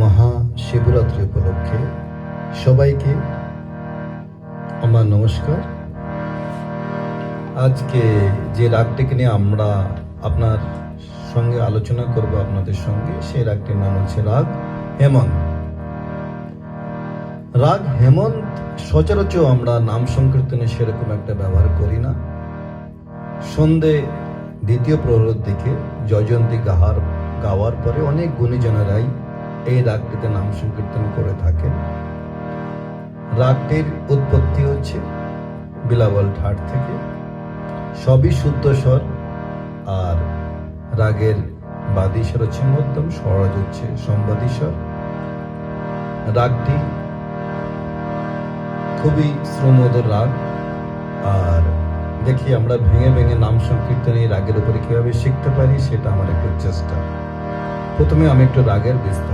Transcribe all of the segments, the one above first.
মহাশিবরাত্রি উপলক্ষে সবাইকে আমার নমস্কার। আজকে যে রাগটিকে নিয়ে আমরা আপনার সঙ্গে আলোচনা করব আপনাদের সঙ্গে, সেই রাগটির নাম হচ্ছে রাগ হেমন্ত। রাগ হেমন্ত সচরাচর আমরা নাম সংকীর্তনে সেরকম একটা ব্যবহার করি না। সন্ধে দ্বিতীয় প্রহরের দিকে জয়ন্তী গাহার গাওয়ার পরে অনেক গুণীজনেরাই এই রাগটিতে নাম সংকীর্তন করে থাকেন। রাগটির উৎপত্তি হচ্ছে বিলাবল ঠাট থেকে। সবই শুদ্ধ স্বর আর রাগের বাদিস্বর হচ্ছে মধ্যম, স্বরাজ হচ্ছে সম্বাদিস্বর রাগটি খুবই শ্রমোদর রাগ। আর দেখি আমরা ভেঙে ভেঙে নাম সংকীর্তন এই রাগের উপরে কীভাবে শিখতে পারি, সেটা আমার একটু চেষ্টা। প্রথমে আমি একটু রাগের বিস্তার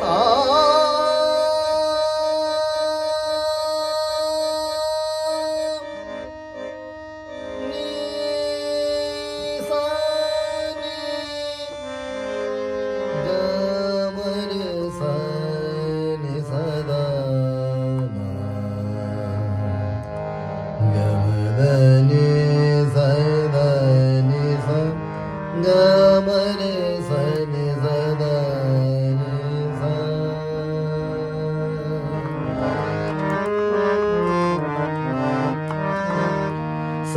সা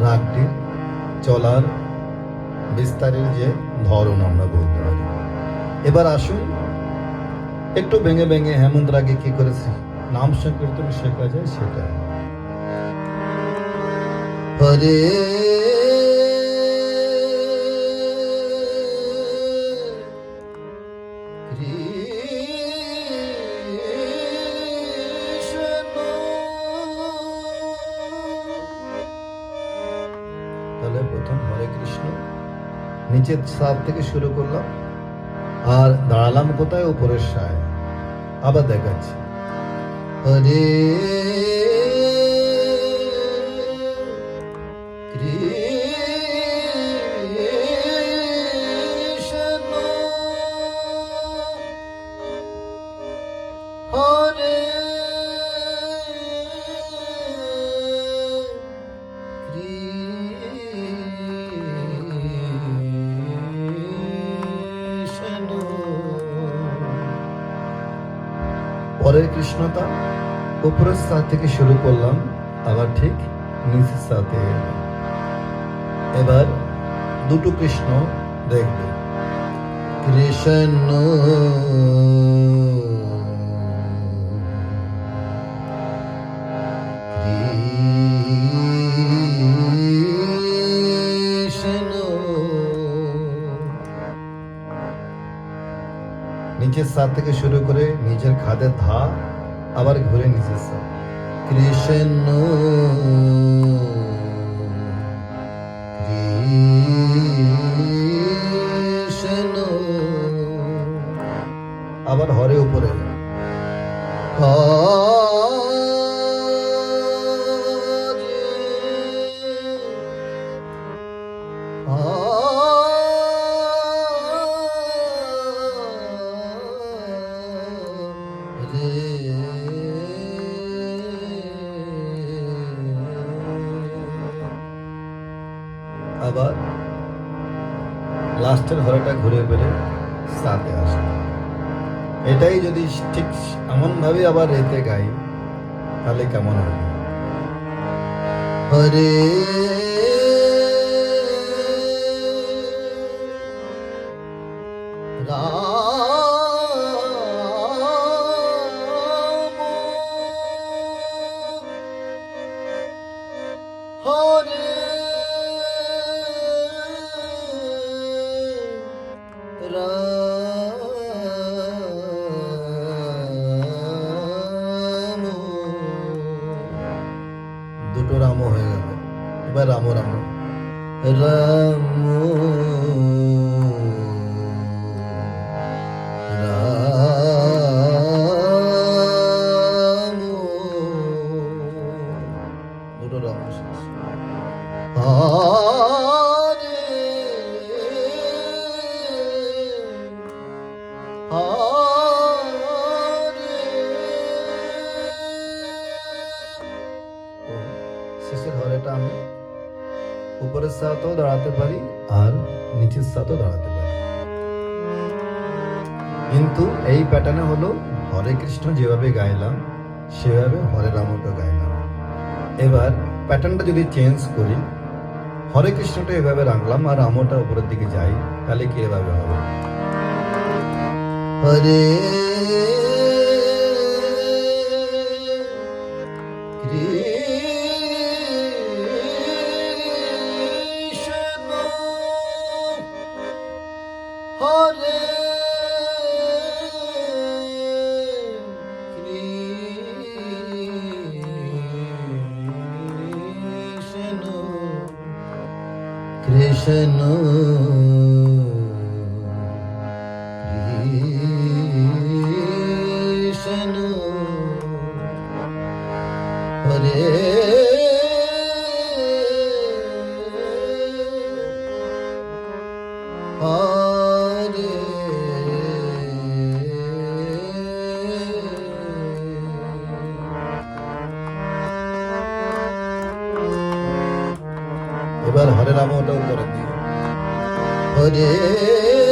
রাগটির চলার বিস্তারের যে ধরন আমরা বলতে পারি। এবার আসুন, একটু ভেঙে ভেঙে হেমন্ত রাগে কি করেছে, নাম সংকীর্তন শেখা যায় সেটা। হরে নিচের সাপ থেকে শুরু করলাম। আর দাঁড়ালাম কোথায়? উপরের সায়। আবার দেখাচ্ছি। হরে পরের কৃষ্ণতা, উপরের স্থা থেকে শুরু করলাম, আবার ঠিক নিচের সাথে এবার দুটো কৃষ্ণ দেখবে। কৃষ্ণ নিচের সাত থেকে শুরু করে নিজের খাদের ধা আবার ঘুরে নিজের সাত কৃষ্ণ আবার হরে উপরে। রে আবার লাস্টের ঘরেটা ঘুরে ফেরে সাথে আসে। এটাই যদি ঠিক এমনভাবে আবার রেতে গাই, তাহলে কেমন হবে? হরে দুটো রাম হয়ে গেল। এবার রাম রাম রাম রাম শেষের হরেটা আমি উপরের সাথেও দাঁড়াতে পারি আর নিচের সাথেও দাঁড়াতে পারি। কিন্তু এই প্যাটার্নে হলো হরে কৃষ্ণ যেভাবে গাইলাম, সেভাবে হরে রামটা গাইলাম। এবার প্যাটার্নটা যদি চেঞ্জ করি, হরে কৃষ্ণটা এভাবে রাখলাম আর রামটা উপরের দিকে যাই তাহলে কি এভাবে হবে? হরে কৃষ্ণ কৃষ্ণ হরে এবার হরে রাম ওটাও করে দিই হরে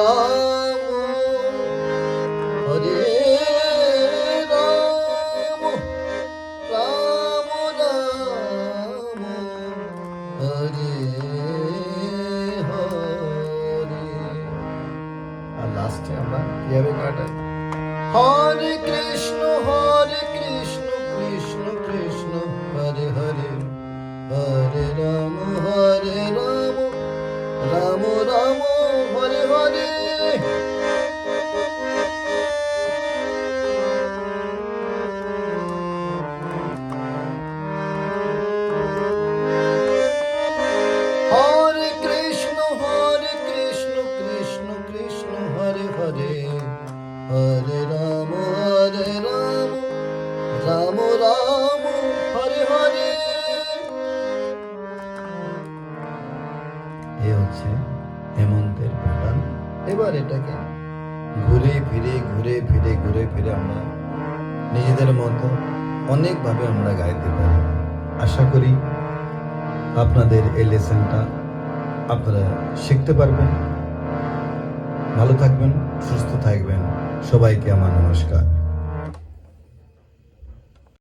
হরে হরে রাম হরে রাম রাম রাম, হরে হরে। এ হচ্ছে হেমন্তের প্যাটার্ন এবার এটাকে ঘুরে ফিরে ঘুরে ফিরে ঘুরে ফিরে আমরা নিজেদের মতো অনেকভাবে আমরা গাইতে পারি। আশা করি আপনাদের এই লেসনটা আপনারা শিখতে পারবেন। ভালো থাকবেন। সুস্থ থাকবেন। সবাইকে আমার নমস্কার।